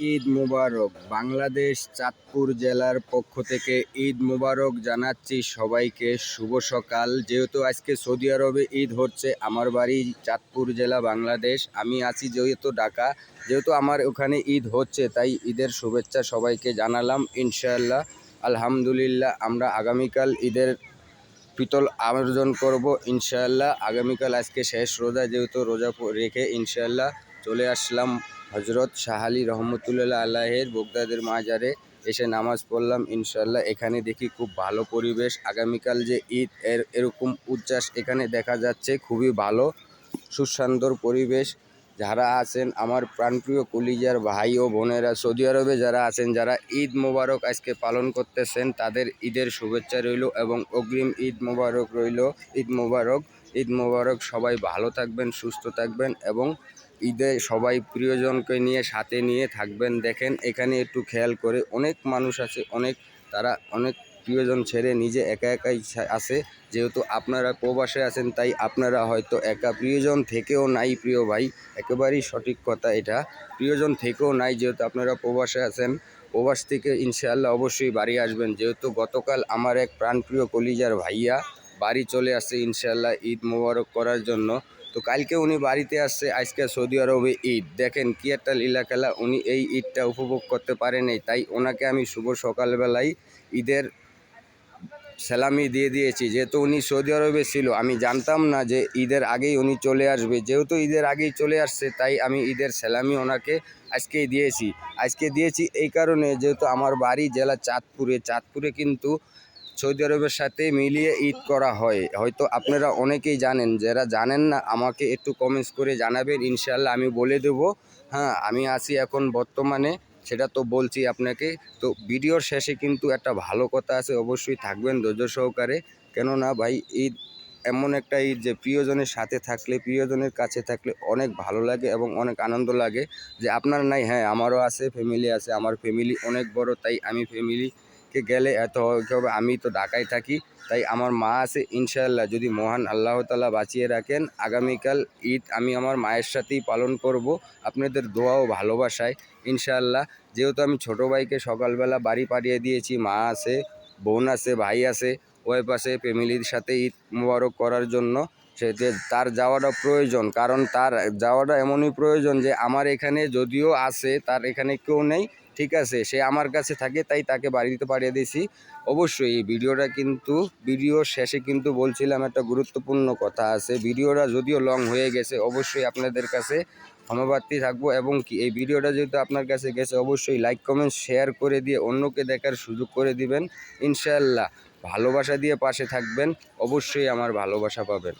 ঈদ মুবারক। বাংলাদেশ চাঁদপুর জেলার পক্ষ থেকে ঈদ মুবারক জানাচ্ছি সবাইকে। শুভ সকাল। যেহেতু আজকে সৌদি আরবে ঈদ হচ্ছে, আমার বাড়ি চাঁদপুর জেলা বাংলাদেশ। আমি আছি যেহেতু ঢাকা। যেহেতু আমার ওখানে ঈদ হচ্ছে, তাই ঈদের শুভেচ্ছা সবাইকে জানালাম। ইনশাআল্লাহ, আলহামদুলিল্লাহ, আমরা আগামীকাল ঈদের পিতল আয়োজন করব, ইনশাআল্লাহ। আগামীকাল আজকে শেষ রোজা, যেহেতু রোজা রেখে ইনশাআল্লাহ চলে আসলাম হজরত শাহালি রহমতুল্লাহ আল্লাহের বোগদাদের মাজারে এসে নামাজ পড়লাম, ইনশাআল্লাহ। এখানে দেখি খুব ভালো পরিবেশ। আগামীকাল যে ঈদ, এর, এরকম উচ্ছ্বাস এখানে দেখা যাচ্ছে, খুবই ভালো, সুস্বান্দর পরিবেশ। যারা আছেন, আমার প্রাণপ্রিয় কলিজার ভাই ও বোনেরা, সৌদি আরবে যারা আছেন, যারা ঈদ মোবারক আজকে পালন করতেছেন, তাদের ঈদের শুভেচ্ছা রইল এবং অগ্রিম ঈদ মোবারক রইল। ঈদ মোবারক ঈদ মোবারক, সবাই ভালো থাকবেন, সুস্থ থাকবেন এবং ঈদে সবাই প্রিয়জনকে নিয়ে সাথে নিয়ে থাকবেন। দেখেন, এখানে একটু খেয়াল করে অনেক মানুষ আছে, অনেক তারা অনেক প্রিয়জন ছেড়ে নিজে একা একাই আছে। যেহেতু আপনারা প্রবাসে আছেন, তাই আপনারা হয়তো একা প্রিয়জন থেকেও নাই প্রিয় ভাই। একেবারেই সঠিক কথা এটা। প্রিয়জন থেকেও নাই যেহেতু আপনারা প্রবাসে আছেন। প্রবাস থেকে ইনশাআল্লাহ অবশ্যই বাড়ি আসবেন। যেহেতু গতকাল আমার এক প্রাণপ্রিয় কলিজার ভাইয়া বাড়ি চলে আসছে ইনশাল্লাহ ঈদ মোবারক করার জন্য। তো কালকে উনি বাড়িতে আসছে, আজকে সৌদি আরবে ঈদ। দেখেন কি একটা লীলা খেলা উনি এই ঈদটা উপভোগ করতে পারেনি তাই ওনাকে আমি শুভ সকালবেলায় ঈদের সালামি দিয়ে দিয়েছি। যেহেতু উনি সৌদি আরবে ছিল, আমি জানতাম না যে ঈদের আগেই উনি চলে আসবে। যেহেতু ঈদের আগেই চলে আসছে, তাই আমি ঈদের সালামি ওনাকে আজকেই দিয়েছি। আজকে দিয়েছি এই কারণে যেহেতু আমার বাড়ি জেলা চাঁদপুরে। চাঁদপুরে কিন্তু সৌদি আরবের সাথে মিলিয়ে ঈদ করা হয়। হয়তো আপনারা অনেকেই জানেন, যারা জানেন না, আমাকে একটু কমেন্টস করে জানাবেন ইনশাল্লাহ আমি বলে দেবো। হ্যাঁ আমি আছি এখন বর্তমানে, সেটা তো বলছি আপনাকে। তো ভিডিওর শেষে কিন্তু একটা ভালো কথা আছে, অবশ্যই থাকবেন ধৈর্য সহকারে। কেননা ভাই, ঈদ এমন একটা ঈদ যে প্রিয়জনের সাথে থাকলে, প্রিয়জনের কাছে থাকলে অনেক ভালো লাগে এবং অনেক আনন্দ লাগে। যে আপনার নাই হ্যাঁ আমারও আছে ফ্যামিলি আছে, আমার ফ্যামিলি অনেক বড়, তাই আমি ফ্যামিলিকে গেলে এত কি হবে? আমি তো ঢাকায় থাকি, তাই আমার মা আছে, ইনশাআল্লাহ। যদি মহান আল্লাহ তালা বাঁচিয়ে রাখেন, আগামীকাল ঈদ আমি আমার মায়ের সাথেই পালন করব। আপনাদের দোয়া ও ভালোবাসায়, ইনশাআল্লাহ। যেহেতু আমি ছোটো ভাইকে সকালবেলা বাড়ি পাঠিয়ে দিয়েছি, মা আছে, বোন আছে, ভাই আছে ওই পাশে ফ্যামিলির সাথে ঈদ মোবারক করার জন্য সেতে তার যাওয়াটা প্রয়োজন, কারণ তার যাওয়াটা এমনই প্রয়োজন যে আমার এখানে যদিও আছে, তার এখানে কেউ নেই ঠিক আছে, সে আমার কাছে থাকে, তাই তাকে বাড়ি দিতে পাঠিয়ে দিয়েছি। অবশ্যই এই ভিডিওটা কিন্তু ভিডিওর শেষে কিন্তু বলছিলাম একটা গুরুত্বপূর্ণ কথা আছে, ভিডিওটা যদিও লং হয়ে গেছে, অবশ্যই আপনাদের কাছে ক্ষমাপ্রার্থী থাকব এবং কি, এই ভিডিওটা যেহেতু আপনার কাছে গেছে, অবশ্যই লাইক কমেন্ট শেয়ার করে দিয়ে অন্যকে দেখার সুযোগ করে দিবেন। ইনশাআল্লাহ, ভালোবাসা দিয়ে পাশে থাকবেন, অবশ্যই আমার ভালোবাসা পাবেন।